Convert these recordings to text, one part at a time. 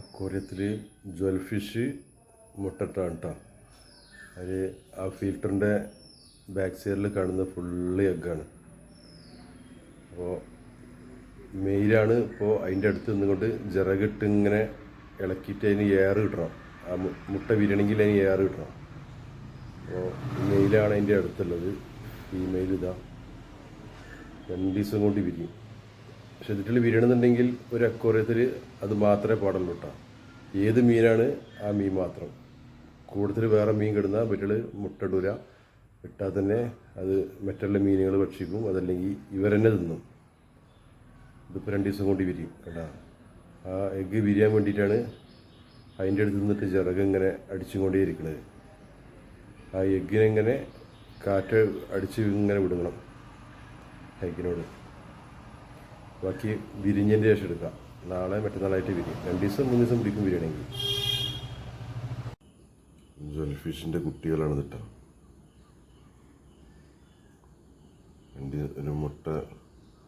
അക്വേറിയത്തിൽ jewel fish മുട്ടട്ടാണ് കേട്ടോ അത് ആ ഫിൽറ്ററിന്റെ ബാക്ക് സൈഡിൽ കാണുന്ന ഫുള്ള് എഗ്ഗാണ്. അപ്പോൾ മെയിലാണ് ഇപ്പോൾ അതിന്റെ അടുത്ത് നിന്നുകൊണ്ട് ചിറകിട്ട് ഇങ്ങനെ ഇളക്കിയിട്ട് അതിന് എയർ കിട്ടണം. ആ മുട്ട വിരണമെങ്കിൽ അതിന് എയർ കിട്ടണം. അപ്പോൾ മെയിലാണ് അതിന്റെ അടുത്തുള്ളത്. ഫീമെയിൽ ഇതാ. രണ്ട് ദിവസം കൊണ്ട് വിരിയും. പക്ഷെ ഇതിൽ വിരിയണമെന്നുണ്ടെങ്കിൽ ഒരു അക്വേറിയത്തിൽ അത് മാത്രമേ പാടുള്ളൂ കേട്ടോ ഏത് മീനാണ് ആ മീൻ മാത്രം. കൂടുതൽ വേറെ മീൻ കിടുന്ന വീട്ടിൽ മുട്ടടൂല. ഇട്ടാൽ തന്നെ അത് മറ്റുള്ള മീനുകൾ ഭക്ഷിക്കും. അതല്ലെങ്കിൽ ഇവരെന്നെ തിന്നും ഇതിപ്പോൾ രണ്ട് ദിവസം കൊണ്ട് വിരിയും കേട്ടോ. ആ എഗ്ഗ് വിരിയാൻ വേണ്ടിയിട്ടാണ് അതിന്റെ അടുത്ത് നിന്നിട്ട് ചിറക് ഇങ്ങനെ അടിച്ചും കൊണ്ടേ ഇരിക്കുന്നത് ആ എഗ്ഗിനെങ്ങനെ കാറ്റ് അടിച്ച് ഇങ്ങനെ വിടുങ്ങണം. എഗ്ഗിനോട്. ബാക്കി വിരിഞ്ഞതിന്റെ ശേഷം എടുക്കാം. നാളെ മറ്റന്നാളായിട്ട് വിരിയും. രണ്ട് ദിവസം മൂന്ന് ദിവസം പിടിക്കും വിരിയണമെങ്കിൽ ഫിഷിന്റെ കുട്ടികളാണ് കിട്ടുക രണ്ട് ഒരു മുട്ട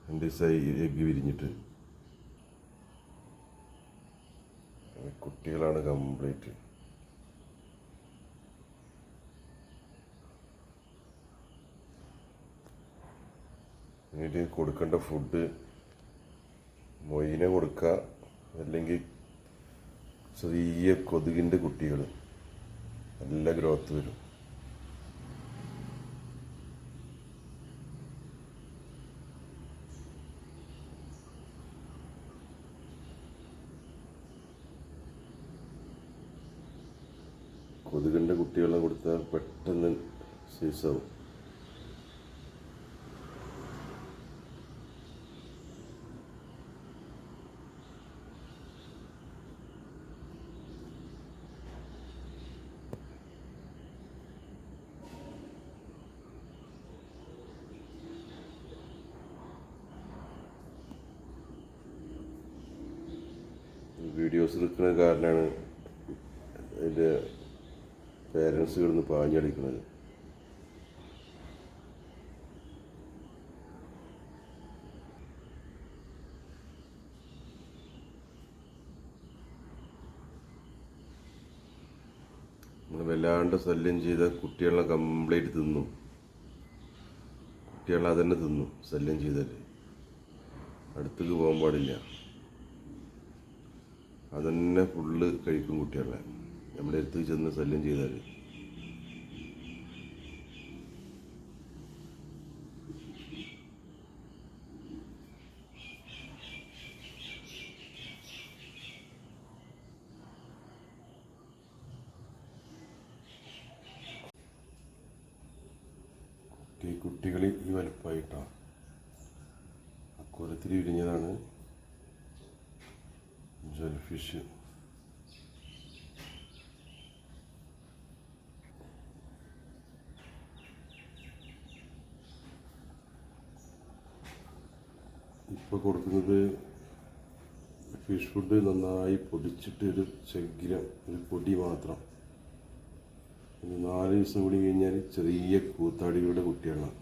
രണ്ട് ദിവസമായി എഗ്ഗ് വിരിഞ്ഞിട്ട്. കുട്ടികളാണ് കംപ്ലീറ്റ്. എന്നിട്ട് കൊടുക്കേണ്ട ഫുഡ് മൊയിനെ കൊടുക്കുക അല്ലെങ്കിൽ ചെറിയ കൊതുകിന്റെ കുട്ടികൾ നല്ല ഗ്രോത്ത് വരും. കൊതുകിന്റെ കുട്ടികളെ കൊടുത്താൽ പെട്ടെന്ന് സീസാവും. വീഡിയോസ് എടുക്കുന്ന കാരണമാണ് എന്റെ പേരൻസ് കിടന്ന് പാഞ്ഞടിക്കുന്നത്. വല്ലാണ്ട് ശല്യം ചെയ്ത കുട്ടികളെ കംപ്ലീറ്റ് തിന്നും. കുട്ടികളെ അതന്നെ തിന്നും ശല്യം ചെയ്തല്ലേ. അടുത്തേക്ക് പോകാൻ പാടില്ല. അതന്നെ ഫുള്ള് കഴിക്കും കുട്ടികളെ. നമ്മുടെ അടുത്ത് ചെന്ന് ശല്യം ചെയ്താൽ കുട്ടികളിൽ ഈ വലുപ്പമായിട്ടാണ് അക്കൂരത്തിൽ വിരിഞ്ഞതാണ്. ജെൽഫിഷ് ഇപ്പോൾ കൊടുക്കുന്നത് ഫിഷ് ഫുഡ് നന്നായി പൊടിച്ചിട്ട് ഒരു ചകിരം ഒരു പൊടി മാത്രം. നാല് ദിവസം കൂടി കഴിഞ്ഞാൽ ചെറിയ കൂത്താടികളുടെ കുട്ടികളാണ്.